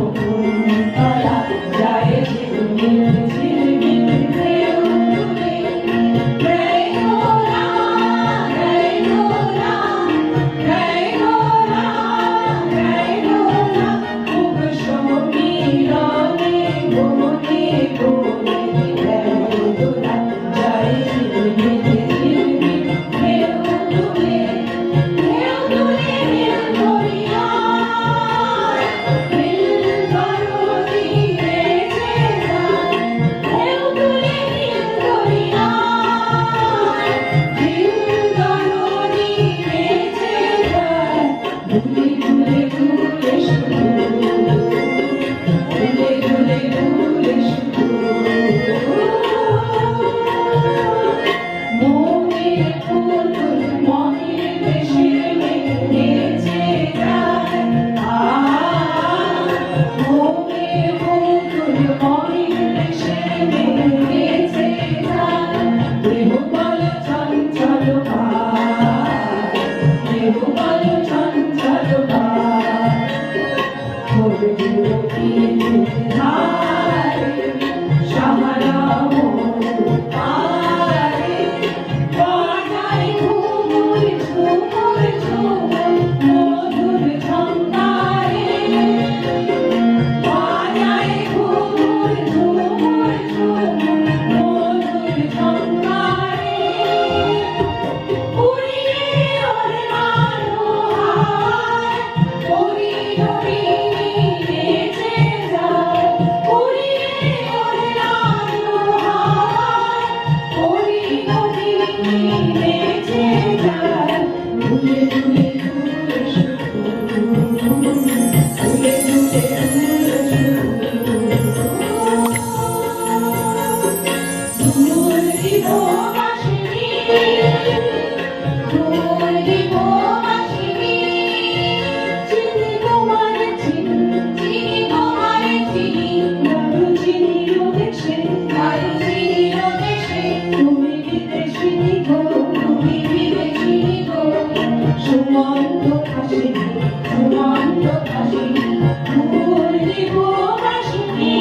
for de ফুল দিব বাসিনি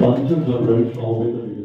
পঞ্চম দলের সমবেত